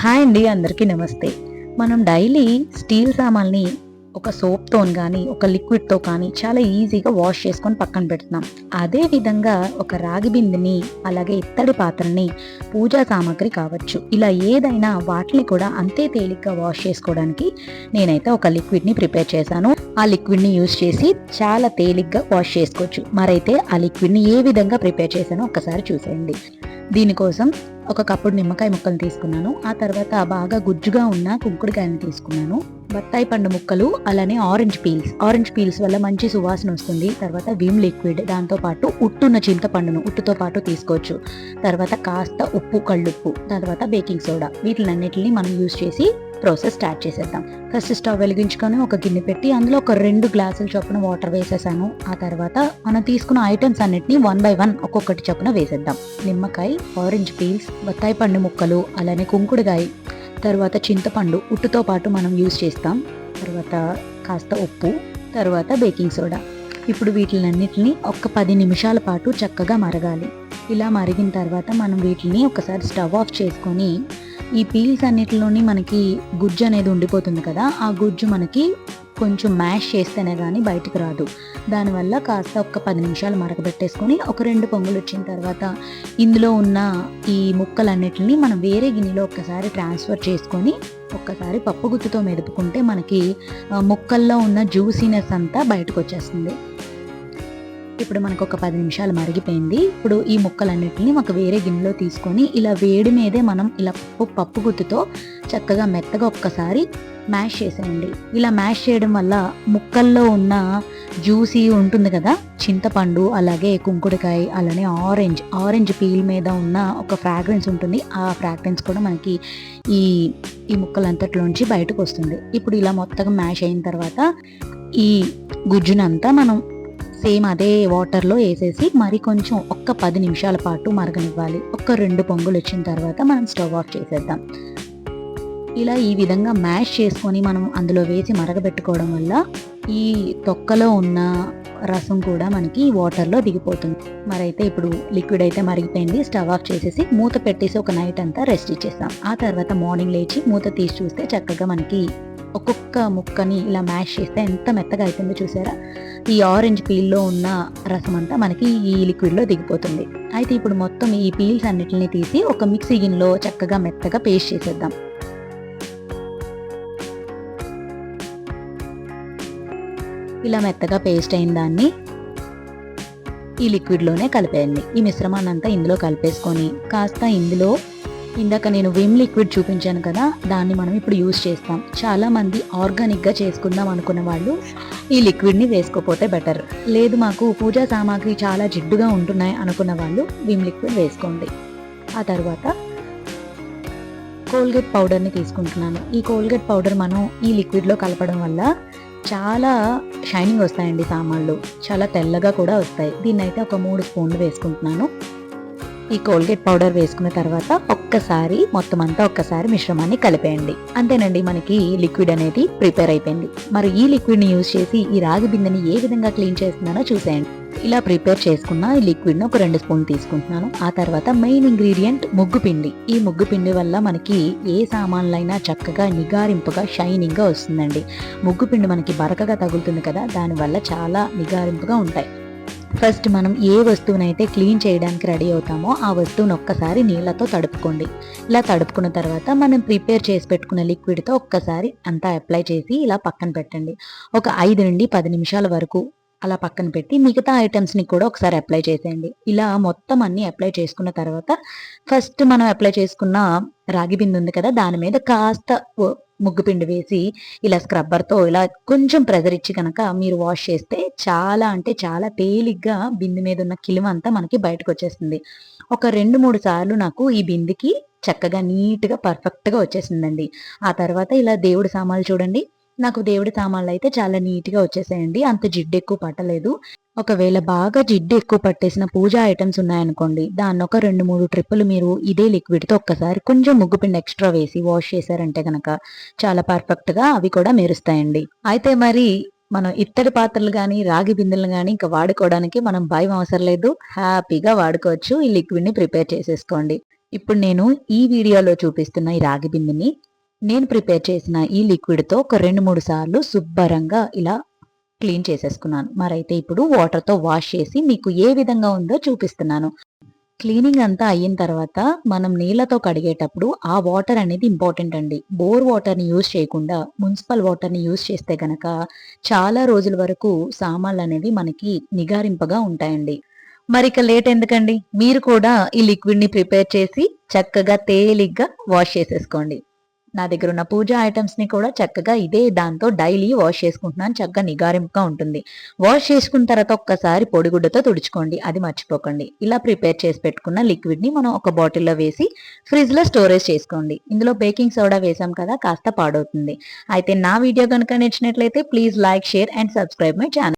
Hi అండి అందరికీ నమస్తే. మనం డైలీ స్టీల్ సామాన్ని ఒక సోప్తో కానీ ఒక లిక్విడ్తో కానీ చాలా ఈజీగా వాష్ చేసుకొని పక్కన పెడుతున్నాం. అదే విధంగా ఒక రాగి బిందెని అలాగే ఇత్తడి పాత్రని పూజా సామాగ్రి కావచ్చు. ఇలా ఏదైనా వాటిని కూడా అంతే తేలిగ్గా వాష్ చేసుకోవడానికి నేనైతే ఒక లిక్విడ్ని ప్రిపేర్ చేశాను. ఆ లిక్విడ్ని యూజ్ చేసి చాలా తేలిగ్గా వాష్ చేసుకోవచ్చు. మరైతే ఆ లిక్విడ్ని ఏ విధంగా ప్రిపేర్ చేశానో ఒకసారి చూసేయండి. దీనికోసం ఒక కప్పుడు నిమ్మకాయ ముక్కలు తీసుకున్నాను. ఆ తర్వాత బాగా గుజ్జుగా ఉన్న కుంకుడుకాయని తీసుకున్నాను. బత్తాయి పండు ముక్కలు అలానే ఆరెంజ్ పీల్స్. ఆరెంజ్ పీల్స్ వల్ల మంచి సువాసన వస్తుంది. తర్వాత విమ్ లిక్విడ్ దాంతో పాటు ఉట్టున్న చింతపండును ఉట్టుతో పాటు తీసుకోవచ్చు. తర్వాత కాస్త ఉప్పు కళ్ళుప్పు తర్వాత బేకింగ్ సోడా. వీటిలన్నిటిని మనం యూజ్ చేసి ప్రాసెస్ స్టార్ట్ చేసేద్దాం. ఫస్ట్ స్టవ్ వెలిగించుకొని ఒక గిన్నె పెట్టి అందులో ఒక రెండు గ్లాసుల చొప్పున వాటర్ వేసేసాను. ఆ తర్వాత మనం తీసుకున్న ఐటమ్స్ అన్నిటిని వన్ బై వన్ ఒక్కొక్కటి చొప్పున వేసేద్దాం. నిమ్మకాయ ఆరెంజ్ పీల్స్ బత్తాయి పండు ముక్కలు అలానే కుంకుడుగాయ తర్వాత చింతపండు ఉట్టుతో పాటు మనం యూజ్ చేస్తాం. తర్వాత కాస్త ఉప్పు తర్వాత బేకింగ్ సోడా. ఇప్పుడు వీటిలన్నిటిని ఒక పది నిమిషాల పాటు చక్కగా మరగాలి. ఇలా మరిగిన తర్వాత మనం వీటిని ఒకసారి స్టవ్ ఆఫ్ చేసుకొని ఈ పీల్స్ అన్నిటిలోని మనకి గుజ్జు అనేది ఉండిపోతుంది కదా ఆ గుజ్జు మనకి కొంచెం మ్యాష్ చేస్తేనే కానీ బయటకు రాదు. దానివల్ల కాస్త ఒక పది నిమిషాలు మరగబెట్టేసుకొని ఒక రెండు పొంగులు వచ్చిన తర్వాత ఇందులో ఉన్న ఈ ముక్కలన్నిటిని మనం వేరే గిన్నెలో ఒక్కసారి ట్రాన్స్ఫర్ చేసుకొని ఒక్కసారి పప్పు గుత్తుతో మెదుపుకుంటే మనకి ముక్కల్లో ఉన్న జ్యూసీనెస్ అంతా బయటకు వచ్చేస్తుంది. ఇప్పుడు మనకు ఒక పది నిమిషాలు మరిగిపోయింది. ఇప్పుడు ఈ ముక్కలన్నిటిని ఒక వేరే గిన్నెలో తీసుకొని ఇలా వేడి మీదే మనం ఇలా పప్పు పప్పు గుత్తుతో చక్కగా మెత్తగా ఒక్కసారి మ్యాష్ చేసేయండి. ఇలా మ్యాష్ చేయడం వల్ల ముక్కల్లో ఉన్న జ్యూసీ ఉంటుంది కదా చింతపండు అలాగే కుంకుడుకాయ అలానే ఆరెంజ్ ఆరెంజ్ పీల్ మీద ఉన్న ఒక ఫ్రాగ్రెన్స్ ఉంటుంది. ఆ ఫ్రాగ్రెన్స్ కూడా మనకి ఈ ఈ ముక్కలంతట్లోంచి బయటకు వస్తుంది ఇప్పుడు ఇలా మొత్తం మ్యాష్ అయిన తర్వాత ఈ గుజ్జునంతా మనం సేమ్ అదే వాటర్లో వేసేసి మరి కొంచెం ఒక్క పది నిమిషాల పాటు మరగనివ్వాలి. ఒక్క రెండు పొంగులు వచ్చిన తర్వాత మనం స్టవ్ ఆఫ్ చేసేద్దాం. ఇలా ఈ విధంగా మ్యాష్ చేసుకొని మనం అందులో వేసి మరగబెట్టుకోవడం వల్ల ఈ తొక్కలో ఉన్న రసం కూడా మనకి వాటర్లో దిగిపోతుంది. మరైతే ఇప్పుడు లిక్విడ్ అయితే మరిగిపోయింది. స్టవ్ ఆఫ్ చేసేసి మూత పెట్టేసి ఒక నైట్ అంతా రెస్ట్ ఇచ్చేస్తాం. ఆ తర్వాత మార్నింగ్ లేచి మూత తీసి చూస్తే చక్కగా మనకి ఒక్కొక్క ముక్కని ఇలా మ్యాష్ చేస్తే ఎంత మెత్తగా అవుతుందో చూసారా? ఈ ఆరెంజ్ పీల్లో ఉన్న రసం అంతా మనకి ఈ లిక్విడ్లో దిగిపోతుంది. అయితే ఇప్పుడు మొత్తం ఈ పీల్స్ అన్నిటిని తీసి ఒక మిక్సీ గిన్నెలో చక్కగా మెత్తగా పేస్ట్ చేసేద్దాం. ఇలా మెత్తగా పేస్ట్ అయిన దాన్ని ఈ లిక్విడ్లోనే కలిపేయండి. ఈ మిశ్రమాన్ని అంతా ఇందులో కలిపేసుకొని కాస్త ఇందులో ఇందాక నేను విమ్ లిక్విడ్ చూపించాను కదా దాన్ని మనం ఇప్పుడు యూజ్ చేస్తాం. చాలా మంది ఆర్గానిక్గా చేసుకుందాం అనుకున్న వాళ్ళు ఈ లిక్విడ్ని వేసుకోపోతే బెటర్. లేదు మాకు పూజా సామాగ్రి చాలా జిడ్డుగా ఉంటున్నాయి అనుకున్న వాళ్ళు విమ్ లిక్విడ్ వేసుకోండి. ఆ తర్వాత కోల్గేట్ పౌడర్ని తీసుకుంటున్నాను. ఈ కోల్గేట్ పౌడర్ మనం ఈ లిక్విడ్లో కలపడం వల్ల చాలా షైనింగ్ వస్తాయండి సామాన్లు. చాలా తెల్లగా కూడా వస్తాయి. దీన్నైతే ఒక మూడు స్పూన్లు వేసుకుంటున్నాను. ఈ కోల్గేట్ పౌడర్ వేసుకున్న తర్వాత ఒక్కసారి మొత్తం అంతా ఒక్కసారి మిశ్రమాన్ని కలిపేయండి. అంతేనండి మనకి లిక్విడ్ అనేది ప్రిపేర్ అయిపోయింది. మరి ఈ లిక్విడ్ని యూజ్ చేసి ఈ రాగి బిందెని ఏ విధంగా క్లీన్ చేస్తున్నానో చూసేయండి. ఇలా ప్రిపేర్ చేసుకున్న ఈ లిక్విడ్ని ఒక రెండు స్పూన్ తీసుకుంటున్నాను. ఆ తర్వాత మెయిన్ ఇంగ్రీడియంట్ ముగ్గు పిండి. ఈ ముగ్గు పిండి వల్ల మనకి ఏ సామాన్లైనా చక్కగా నిగారింపుగా షైనింగ్గా వస్తుందండి. ముగ్గు పిండి మనకి బరకగా తగులుతుంది కదా దానివల్ల చాలా నిగారింపుగా ఉంటాయి. ఫస్ట్ మనం ఏ వస్తువునైతే క్లీన్ చేయడానికి రెడీ అవుతామో ఆ వస్తువును ఒక్కసారి నీళ్ళతో తడుపుకోండి. ఇలా తడుపుకున్న తర్వాత మనం ప్రిపేర్ చేసి పెట్టుకున్న లిక్విడ్తో ఒక్కసారి అంతా అప్లై చేసి ఇలా పక్కన పెట్టండి. ఒక ఐదు నుండి పది నిమిషాల వరకు అలా పక్కన పెట్టి మిగతా ఐటమ్స్ని కూడా ఒకసారి అప్లై చేసేయండి. ఇలా మొత్తం అన్ని అప్లై చేసుకున్న తర్వాత ఫస్ట్ మనం అప్లై చేసుకున్న రాగి బిందు ఉంది కదా దాని మీద కాస్త ముగ్గు పిండి వేసి ఇలా స్క్రబ్బర్తో ఇలా కొంచెం ప్రెజర్ ఇచ్చి కనుక మీరు వాష్ చేస్తే చాలా అంటే చాలా తేలిగ్గా బింది మీద ఉన్న కిలిమ అంతా మనకి బయటకు వచ్చేస్తుంది. ఒక రెండు మూడు సార్లు నాకు ఈ బిందికి చక్కగా నీట్గా పర్ఫెక్ట్గా వచ్చేసిందండి. ఆ తర్వాత ఇలా దేవుడి సామాన్లు చూడండి. నాకు దేవుడి సామాన్లు అయితే చాలా నీట్గా వచ్చేసాయండి. అంత జిడ్డు ఎక్కువ పట్టలేదు. ఒకవేళ బాగా జిడ్డు ఎక్కువ పట్టేసిన పూజా ఐటమ్స్ ఉన్నాయనుకోండి దాన్ని ఒక రెండు మూడు ట్రిప్పులు మీరు ఇదే లిక్విడ్తో ఒక్కసారి కొంచెం ముగ్గు పిండి ఎక్స్ట్రా వేసి వాష్ చేశారంటే కనుక చాలా పర్ఫెక్ట్గా అవి కూడా మెరుస్తాయండి. అయితే మరి మనం ఇత్తడి పాత్రలు కానీ రాగి బిందెలు కానీ ఇంకా వాడుకోవడానికి మనం భయం అవసరం లేదు. హ్యాపీగా వాడుకోవచ్చు. ఈ లిక్విడ్ని ప్రిపేర్ చేసేసుకోండి. ఇప్పుడు నేను ఈ వీడియోలో చూపిస్తున్న ఈ రాగి బిందెని నేను ప్రిపేర్ చేసిన ఈ లిక్విడ్తో ఒక రెండు మూడు సార్లు శుభ్రంగా ఇలా క్లీన్ చేసేసుకున్నాను. మరైతే ఇప్పుడు వాటర్తో వాష్ చేసి మీకు ఏ విధంగా ఉందో చూపిస్తున్నాను. క్లీనింగ్ అంతా అయిన తర్వాత మనం నీళ్ళతో కడిగేటప్పుడు ఆ వాటర్ అనేది ఇంపార్టెంట్ అండి. బోర్ వాటర్ని యూజ్ చేయకుండా మున్సిపల్ వాటర్ని యూజ్ చేస్తే గనక చాలా రోజుల వరకు సామాన్లు అనేవి మనకి నిగారింపగా ఉంటాయండి. మరి ఇక లేట్ ఎందుకండి? మీరు కూడా ఈ లిక్విడ్ని ప్రిపేర్ చేసి చక్కగా తేలిగ్గా వాష్ చేసేసుకోండి. నా దగ్గర ఉన్న పూజ ఐటమ్స్ని కూడా చక్కగా ఇదే దాంతో డైలీ వాష్ చేసుకుంటున్నాను. చక్కగా నిగారింపుగా ఉంటుంది. వాష్ చేసుకున్న తర్వాత ఒక్కసారి పొడిగుడ్డతో తుడుచుకోండి. అది మర్చిపోకండి. ఇలా ప్రిపేర్ చేసి పెట్టుకున్న లిక్విడ్ని మనం ఒక బాటిల్లో వేసి ఫ్రిడ్జ్లో స్టోరేజ్ చేసుకోండి. ఇందులో బేకింగ్ సోడా వేసాం కదా కాస్త పాడవుతుంది. అయితే నా వీడియో కనుక నచ్చినట్లయితే please like share and subscribe my channel